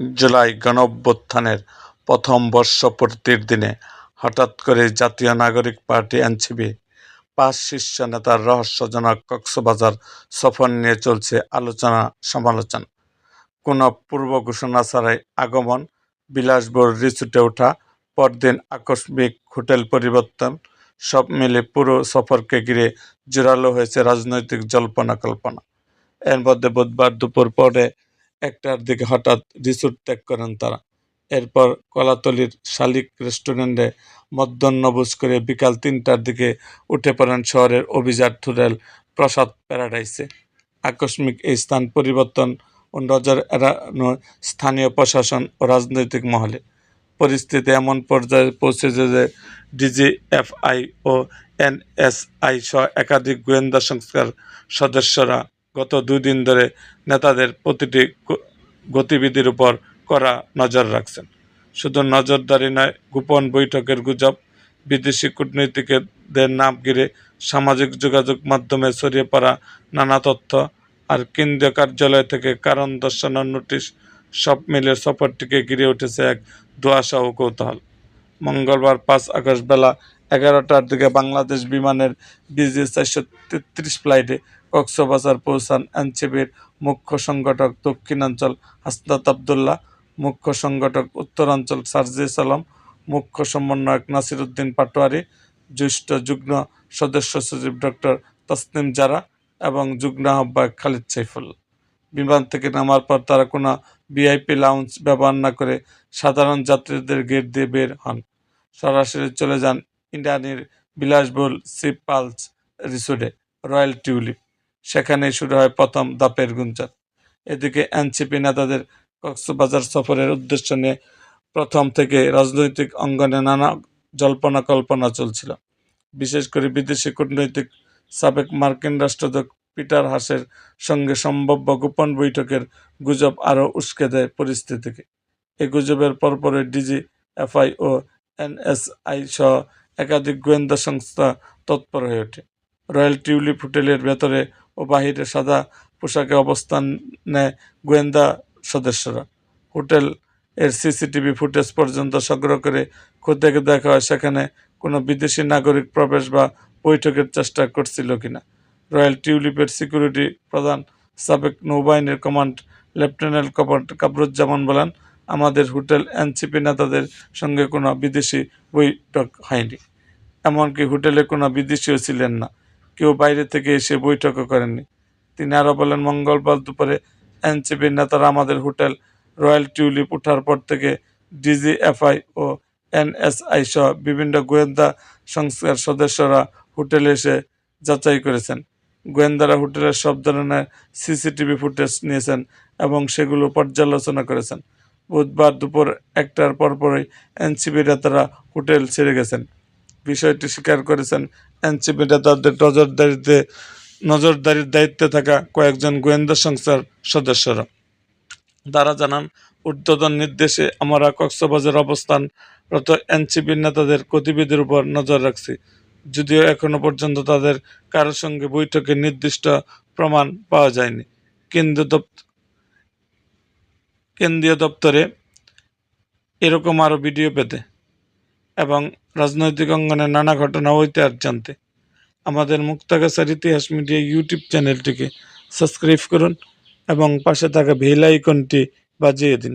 জুলাই গণঅভ্যুত্থানের প্রথম বর্ষপূর্তির দিনে হঠাৎ করে জাতীয় নাগরিক পার্টি এনসিপি, পাঁচ শীর্ষ নেতার রহস্যজনক কক্সবাজার সফর নিয়ে চলছে আলোচনা সমালোচনা। কোনো পূর্ব ঘোষণা ছাড়াই আগমন, বিলাসবহুল রিসোর্টে ওঠা, পরদিন আকস্মিক হোটেল পরিবর্তন, সব মিলে পুরো সফরকে ঘিরে জোরালো হয়েছে রাজনৈতিক জল্পনা কল্পনা। এর মধ্যে বুধবার দুপুর পরে একটার দিকে হঠাৎ রিসোর্ট ত্যাগ করেন তারা। এরপর কলাতলির শালিক রেস্টুরেন্টে মধ্যাহ্নভোজ করে বিকাল তিনটার দিকে উঠে পড়েন শহরের অভিজাত হোটেল প্রসাদ প্যারাডাইসে। আকস্মিক এই স্থান পরিবর্তন ও নজর এড়ানো স্থানীয় প্রশাসন ও রাজনৈতিক মহলে। পরিস্থিতি এমন পর্যায়ে পৌঁছেছে যে ডিজিএফআই ও এনএসআই সহ একাধিক গোয়েন্দা সংস্থার সদস্যরা গত দুই দিন ধরে নেতাদের প্রতিটি গতিবিধির উপর করা নজর রাখছেন। শুধু নজরদারি নয়, গোপন বৈঠকের গুজব, বিদেশি কূটনীতিকদের নাম ঘিরে সামাজিক যোগাযোগ মাধ্যমে ছড়িয়ে পড়া নানা তথ্য আর কেন্দ্রীয় কার্যালয় থেকে কারণ দর্শানোর নোটিশ, সব মিলে সফরটিকে ঘিরে উঠেছে এক ধোঁয়াশা ও কৌতূহল। মঙ্গলবার পাঁচ আগস্ট বেলা এগারোটার দিকে বাংলাদেশ বিমানের বিজি চারশো তেত্রিশ ফ্লাইটে কক্সবাজার পৌঁছান এনসিবির মুখ্য সংগঠক দক্ষিণাঞ্চল হাসনাত আবদুল্লাহ, মুখ্য সংগঠক উত্তরাঞ্চল সার্জিস আলম, মুখ্য সমন্বয়ক নাসির উদ্দিন পাটোয়ারি, জ্যেষ্ঠ যুগ্ম সদস্য সচিব ডক্টর তসনিম জারা এবং যুগ্ম আহ্বায়ক খালিদ সাইফুল্লাহ বিমান থেকে নামার পর তারা কোনো ভিআইপি লাউঞ্জ ব্যবহার না করে সাধারণ যাত্রীদের গেট দিয়ে বের হন। সরাসরি চলে যান ইন্ডিয়ানের বিলাসবহুল সি পালস রিসোর্টে, রয়্যাল টিউলিপ। সেখানেই শুরু হয় প্রথম দাপের গুঞ্জন। এদিকে এনসিপি নেতাদের কক্সবাজার সফরের উদ্দেশ্য নিয়ে প্রথম থেকে রাজনৈতিক অঙ্গনে নানা জল্পনা কল্পনা চলছিল। বিশেষ করে বিদেশি কূটনৈতিক সাবেক মার্কিন রাষ্ট্রদূত পিটার হাসের সঙ্গে সম্ভাব্য গোপন বৈঠকের গুজব আরও উস্কে দেয় পরিস্থিতিকে। এই গুজবের পরপরই ডিজি, এফআই ও এনএসআই সহ একাধিক গোয়েন্দা সংস্থা তৎপর হয়ে ওঠে। রয়্যাল টিউলিপ হোটেলের ভেতরে ও বাহিরে সাদা পোশাকে অবস্থান নেয় গোয়েন্দা সদস্যরা। হোটেল এর সিসিটিভি ফুটেজ পর্যন্ত সংগ্রহ করে খোঁজে দেখা হয় সেখানে কোনো বিদেশি নাগরিক প্রবেশ বা বৈঠকের চেষ্টা করছিল কিনা। রয়্যাল টিউলিপের সিকিউরিটি প্রধান সাবেক নৌবাহিনীর কমান্ড লেফটেন্যান্ট কমান্ড কাবরুজ্জামান বলেন, আমাদের হোটেল এনসিপি নেতাদের সঙ্গে কোনো বিদেশি বৈঠক হয়নি। এমনকি হোটেলে কোনো বিদেশিও ছিলেন না। কেউ বাইরে থেকে এসে বৈঠকও করেননি। তিনি আরও বলেন, মঙ্গলবার দুপুরে এনসিপির নেতারা আমাদের হোটেল রয়্যাল টিউলিপ ওঠার পর থেকে ডিজিএফআই ও এনএসআই সহ বিভিন্ন গোয়েন্দা সংস্থার সদস্যরা হোটেলে এসে যাচাই করেছেন। গোয়েন্দারা হোটেলের সব ধরনের সিসিটিভি ফুটেজ নিয়েছেন এবং সেগুলো পর্যালোচনা করেছেন। বুধবার দুপুর একটার পরপরই এনসিপি নেতারা হোটেল ছেড়ে গেছেন। বিষয়টি স্বীকার করেছেন এনসিপি নেতাদের নজরদারিতে, নজরদারির দায়িত্বে থাকা কয়েকজন গোয়েন্দা সংস্থার সদস্যরা। তারা জানান, ঊর্ধ্বতন নির্দেশে আমরা কক্সবাজার অবস্থানরত এনসিপি নেতাদের গতিবিধির উপর নজর রাখছি। যদিও এখনও পর্যন্ত তাদের কারোর সঙ্গে বৈঠকে নির্দিষ্ট প্রমাণ পাওয়া যায়নি। কেন্দ্রীয় দপ্তর কেন্দ্রীয় দপ্তরে এরকম আরও ভিডিও পেতে এবং রাজনৈতিক অঙ্গনে নানা ঘটনা ইতিহাস জানতে আমাদের মুক্তাগাছার ইতিহাস মিডিয়া ইউটিউব চ্যানেলটিকে সাবস্ক্রাইব করুন এবং পাশে থাকা বেল আইকনটি বাজিয়ে দিন।